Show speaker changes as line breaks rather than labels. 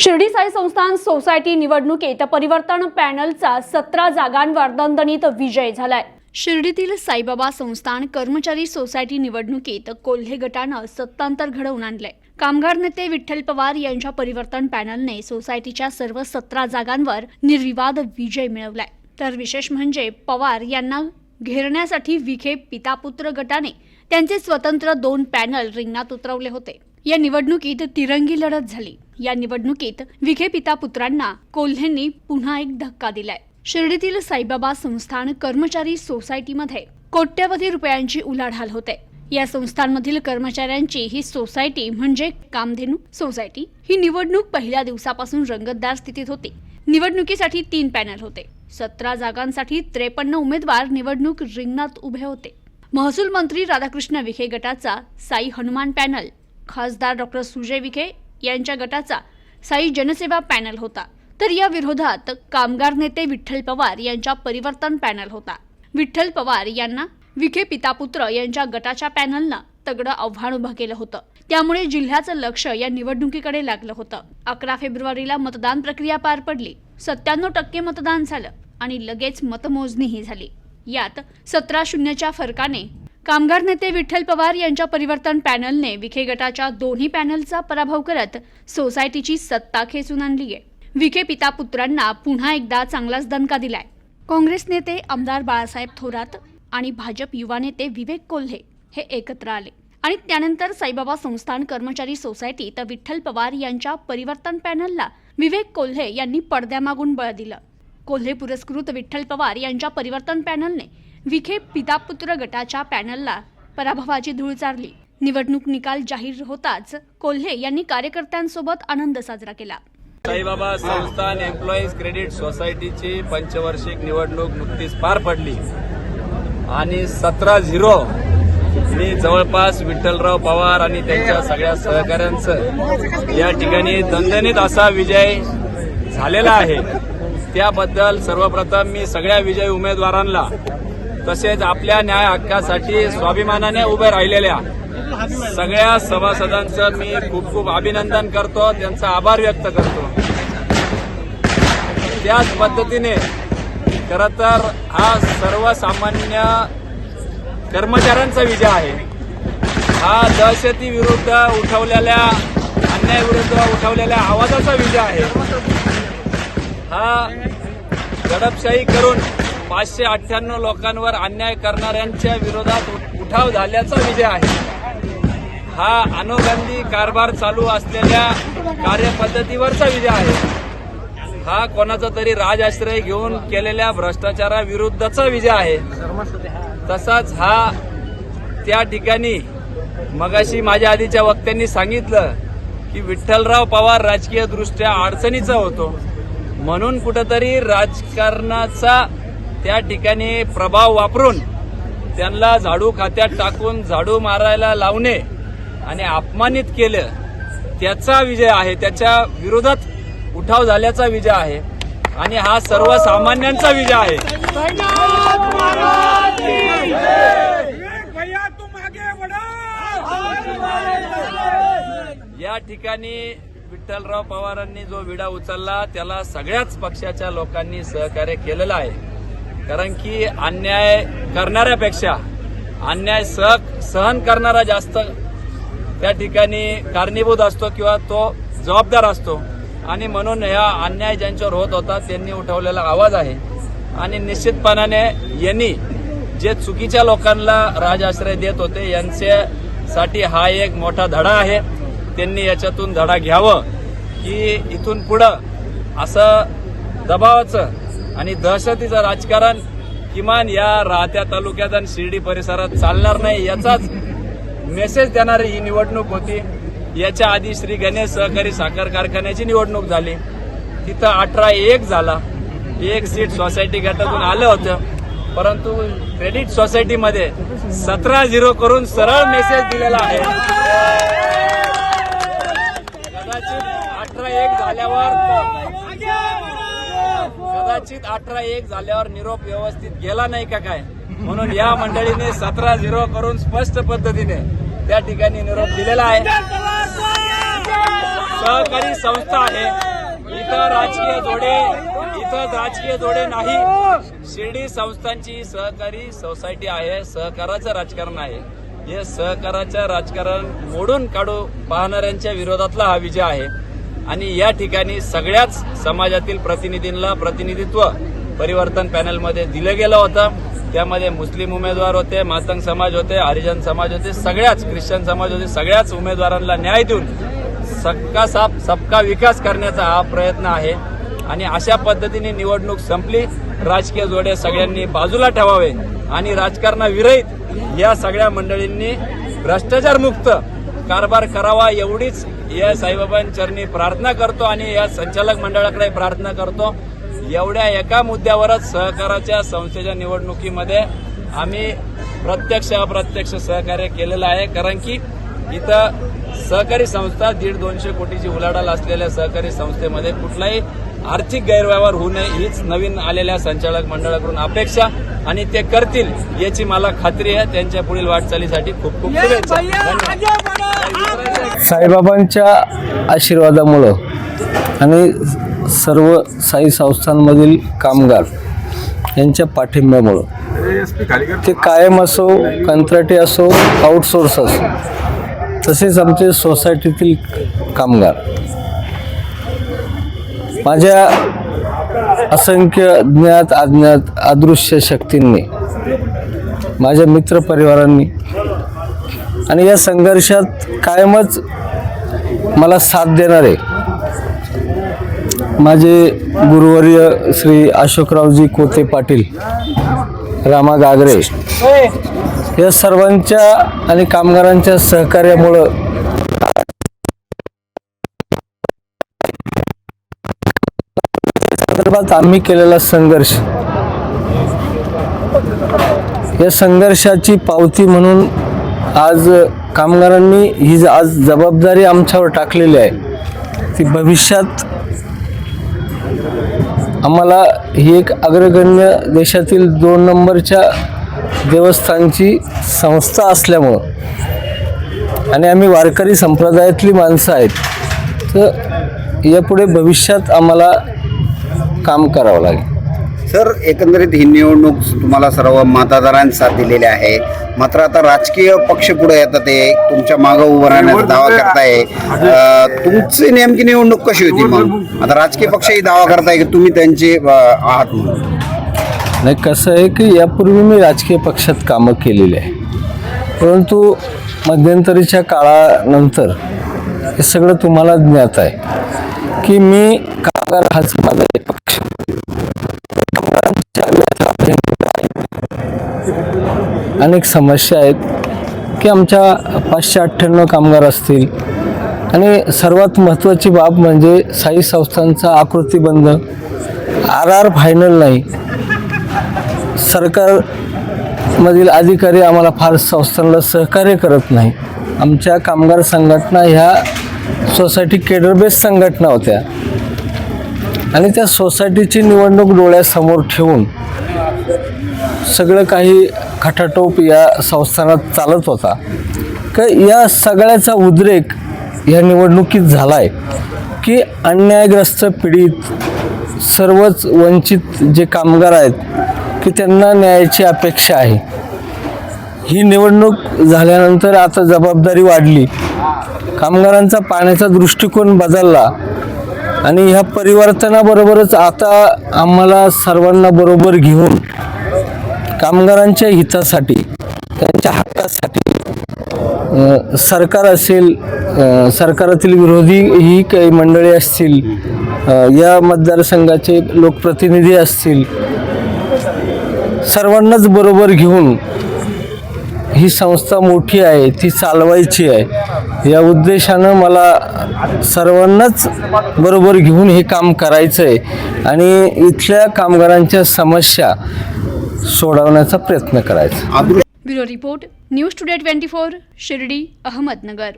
शिर्डी साई संस्थान सोसायटी निवडणुकीत परिवर्तन पॅनलचा सतरा जागांवर दणदणीत विजय झालाय. शिर्डीतील साईबाबा संस्थान कर्मचारी सोसायटी निवडणुकीत कोल्हे गटानं सत्तांतर घडवून आणलंय. कामगार नेते विठ्ठल पवार यांच्या परिवर्तन पॅनलने सोसायटीच्या सर्व सतरा जागांवर निर्विवाद विजय मिळवलाय. तर विशेष म्हणजे पवार यांना घेरण्यासाठी विखे पितापुत्र गटाने त्यांचे स्वतंत्र दोन पॅनल रिंगणात उतरवले होते. या निवडणुकीत तिरंगी लढत झाली. या निवडणुकीत विखे पिता पुत्रांना कोल्हेंनी पुन्हा एक धक्का दिलाय. शिर्डीतील साईबाबा संस्थान कर्मचारी सोसायटीमध्ये कोट्यवधी रुपयांची उलाढाल होते. या संस्थांमधील कर्मचाऱ्यांची ही सोसायटी म्हणजे कामधेनू सोसायटी. ही निवडणूक पहिल्या दिवसापासून रंगतदार स्थितीत होती. निवडणुकीसाठी तीन पॅनल होते. सतरा जागांसाठी त्रेपन्न उमेदवार निवडणूक रिंगणात उभे होते. महसूल मंत्री राधाकृष्ण विखे गटाचा साई हनुमान पॅनल खासदार डॉक्टर सुजय विखे यांच्या गटाचा साई जनसेवा पॅनल होता. तर या विरोधात कामगार नेते विठ्ठल पवार यांच्या परिवर्तन पॅनल होता. विठ्ठल पवार यांना विखे पितापुत्र यांच्या गटाच्या पॅनलनं तगडं आव्हान उभं केलं होतं. त्यामुळे जिल्ह्याचं लक्ष या निवडणुकीकडे लागलं होतं. अकरा फेब्रुवारीला मतदान प्रक्रिया पार पडली. सत्त्याण्णव टक्के मतदान झालं आणि लगेच मतमोजणीही झाली. यात सतरा शून्यच्या फरकाने कामगार नेते विठ्ठल पवार यांच्या परिवर्तन पॅनलने विखे गटाच्या दोन्ही पॅनलचा पराभव करत सोसायटीची सत्ता खेचून आणली आहे. विखे पिता पुत्रांना पुन्हा एकदा चांगलाच दणका दिलाय. काँग्रेस नेते आमदार बाळासाहेब थोरात आणि भाजप युवा नेते विवेक कोल्हे हे एकत्र आले. आणि त्यानंतर साईबाबा संस्थान कर्मचारी सोसायटी तर विठ्ठल पवार यांच्या परिवर्तन पॅनलला विवेक कोल्हे यांनी पडद्यामागून बळ दिलं. कोल्हे पुरस्कृत विठ्ठल पवार यांच्या परिवर्तन पॅनलने विखे पितापुत्र गटाच्या पॅनलला पराभवाची धूळ चारली. निवडणूक निकाल जाहीर होताच कोल्हे यांनी कार्यकर्त्यांसोबत आनंद साजरा केला.
साईबाबा संस्थान एम्प्लॉईज क्रेडिट सोसायटीची पंचवार्षिक निवडणूक नुकतीच पार पडली. आणि सतरा झिरो मी जवळपास विठ्ठलराव पवार आणि त्यांच्या सगळ्या सहकाऱ्यांचं या ठिकाणी दणदणीत असा विजय झालेला आहे. त्याबद्दल सर्वप्रथम मी सगळ्या विजयी उमेदवारांना तसेच आपल्या न्याय हक्कासाठी स्वाभिमानाने उभे राहिलेल्या सगळ्या सभासदांचं मी खूप खूप अभिनंदन करतो त्यांचा आभार व्यक्त करतो. त्याच पद्धतीने खर तर हा सर्वसामान्य कर्मचाऱ्यांचा विजय आहे. हा दहशती विरुद्ध उठवलेल्या अन्यायाविरुद्ध उठवलेल्या आवाजाचा विजय आहे. हा दडपशाही करून पाचशे अठ्ठ्याण्णव लोकांवर अन्याय करणाऱ्यांच्या विरोधात उठ- उठाव झाल्याचा विजय आहे. हा अनुगंधी कारभार चालू असलेल्या कार्यपद्धतीवरचा विजय आहे. हा कोणाचा तरी राजआश्रय घेऊन केलेल्या भ्रष्टाचाराविरुद्धचा विजय आहे. तसाच हा त्या ठिकाणी मगाशी माझ्या आधीच्या वक्त्यांनी सांगितलं की विठ्ठलराव पवार राजकीय दृष्ट्या अडचणीचा होतो. म्हणून कुठंतरी राजकारणाचा त्या ठिकाणी प्रभाव वापरून त्यांना झाडू खात्यात टाकून झाडू मारायला लावणे आणि अपमानित केलं त्याचा विजय आहे. त्याच्या विरोधात उठाव झाल्याचा विजय आहे. आणि हा सर्वसामान्यांचा विजय आहे. या ठिकाणी विठ्ठलराव पवारांनी जो विडा उचलला त्याला सगळ्याच पक्षाच्या लोकांनी सहकार्य केलेलं आहे. कारण की अन्याय करणाऱ्यापेक्षा अन्याय सह सहन करणारा जास्त त्या ठिकाणी कारणीभूत असतो किंवा तो जबाबदार असतो. आणि म्हणून ह्या अन्याय ज्यांच्यावर होत होता त्यांनी उठवलेला आवाज आहे. आणि निश्चितपणाने यांनी जे चुकीच्या लोकांना राजाश्रय देत होते यांच्यासाठी हा एक मोठा धडा आहे. त्यांनी याच्यातून धडा घ्यावं की इथून पुढं असं दबावाचं आणि दहशतीचं राजकारण किमान या राहत्या तालुक्यात आणि शिर्डी परिसरात चालणार नाही याचाच मेसेज देणारी ही निवडणूक होती. याच्या आधी श्री गणेश सहकारी साखर कारखान्याची निवडणूक झाली. तिथं अठरा एक झाला. एक सीट सोसायटी गटातून आलं होतं. परंतु क्रेडिट सोसायटीमध्ये सतरा झिरो करून सरळ मेसेज दिलेला आहे. कदाचित अठरा एक झाल्यावर कदाचित अठरा एक झाल्यावर निरोप व्यवस्थित गेला नाही का काय? म्हणून या मंडळीने सतरा झिरो करून स्पष्ट पद्धतीने त्या ठिकाणी निरोप दिलेला आहे. सहकारी संस्था आहे. इथं राजकीय जोडे इथं राजकीय जोडे नाही. शिर्डी संस्थांची सहकारी सोसायटी आहे सहकाराचं राजकारण आहे. हे सहकाराचं राजकारण मोडून काढू पाहणाऱ्यांच्या विरोधातला हा विजय आहे. आणि या ठिकाणी सगळ्याच समाजातील प्रतिनिधींना प्रतिनिधित्व परिवर्तन पॅनलमध्ये दिलं गेलं होतं. त्यामध्ये मुस्लिम उमेदवार होते मातंग समाज होते हरिजन समाज होते सगळ्याच ख्रिश्चन समाज होते सगळ्याच उमेदवारांना न्याय देऊन सबका साप सबका विकास करण्याचा हा प्रयत्न आहे. आणि अशा पद्धतीने निवडणूक संपली. राजकीय जोडे सगळ्यांनी बाजूला ठेवावे आणि राजकारणाविरहित या सगळ्या मंडळींनी भ्रष्टाचारमुक्त कारभार करावा एवढीच या साईबाबांचरणी प्रार्थना करतो आणि या संचालक मंडळाकडे प्रार्थना करतो. एवढ्या एका मुद्द्यावरच सहकाराच्या संस्थेच्या निवडणुकीमध्ये आम्ही प्रत्यक्ष अप्रत्यक्ष सहकार्य केलेलं आहे. कारण की इथं सहकारी संस्था दीड दोनशे कोटीची उलाढाल असलेल्या सहकारी संस्थेमध्ये कुठलाही आर्थिक गैरव्यवहार होऊ नये हीच नवीन आलेल्या संचालक मंडळाकडून अपेक्षा आणि ते करतील याची मला खात्री आहे. त्यांच्या पुढील वाटचालीसाठी खूप खूप.
साईबाबांच्या आशीर्वादामुळं आणि सर्व साई संस्थांमधील कामगार यांच्या पाठिंब्यामुळं ते कायम असो कंत्राटी असो आउटसोर्स असो तसेच आमचे सोसायटीतील कामगार माझ्या असंख्य ज्ञात अज्ञात अदृश्य शक्तींनी माझ्या मित्रपरिवारांनी आणि या संघर्षात कायमच मला साथ देणारे माझे गुरुवर्य श्री अशोकरावजी कोते पाटील रामा गागरे या सर्वांच्या आणि कामगारांच्या सहकार्यामुळं संदर्भात आम्ही केलेला संघर्ष. या संघर्षाची पावती म्हणून आज कामगारांनी ही आज जबाबदारी आमच्यावर टाकलेली आहे. ती भविष्यात आम्हाला ही एक अग्रगण्य देशातील दोन नंबरच्या देवस्थानची संस्था असल्यामुळं आणि आम्ही वारकरी संप्रदायातली माणसं आहेत तर यापुढे भविष्यात आम्हाला काम करावं लागेल.
सर एकंदरीत ही निवडणूक तुम्हाला सर्व मतदारांनी साथ दिलेली आहे. मात्र आता राजकीय पक्ष पुढे येतात ते. तुमच्या मागं उभं राहण्याचा दावा करताय. अं, तुमची नेमकी निवडणूक कशी होती मग? आता राजकीय पक्षही दावा करताय की तुम्ही त्यांचे अं, आहात म्हणून.
नाही कसं आहे की यापूर्वी मी राजकीय पक्षात कामं केलेली आहे. परंतु मध्यंतरीच्या काळानंतर हे सगळं तुम्हाला ज्ञात आहे की मी कामगार हाच माझा एक पक्ष. अनेक समस्या आहेत की आमच्या पाचशे अठ्ठ्याण्णव कामगार असतील. आणि सर्वात महत्त्वाची बाब म्हणजे साई संस्थांचा आकृतीबंध आर आर फायनल नाही. सरकारमधील अधिकारी आम्हाला फार संस्थांना सहकार्य करत नाही. आमच्या कामगार संघटना ह्या सोसायटी केडर बेस संघटना होत्या. आणि त्या सोसायटीची निवडणूक डोळ्यासमोर ठेवून सगळं काही खटाटोप या संस्थानात चालत होता. का या सगळ्याचा उद्रेक या निवडणुकीत झाला आहे की अन्यायग्रस्त पीडित सर्वच वंचित जे कामगार आहेत की त्यांना न्यायाची अपेक्षा आहे. ही निवडणूक झाल्यानंतर आता जबाबदारी वाढली. कामगारांचा पाण्याचा दृष्टिकोन बदलला. आणि ह्या परिवर्तनाबरोबरच आता आम्हाला सर्वांना बरोबर घेऊन कामगारांच्या हितासाठी त्यांच्या हक्कासाठी सरकार असेल सरकारातील विरोधी ही काही मंडळी असतील या मतदारसंघाचे लोकप्रतिनिधी असतील सर्वांनाच बरोबर घेऊन ही संस्था मोठी आहे ती चालवायची आहे. या उद्देशानं मला सर्वांनाच बरोबर घेऊन हे काम करायचं आहे आणि इथल्या कामगारांच्या समस्या सोडवण्याचा प्रयत्न करायचा.
Bureau report news today twenty four Shirdi Ahmednagar.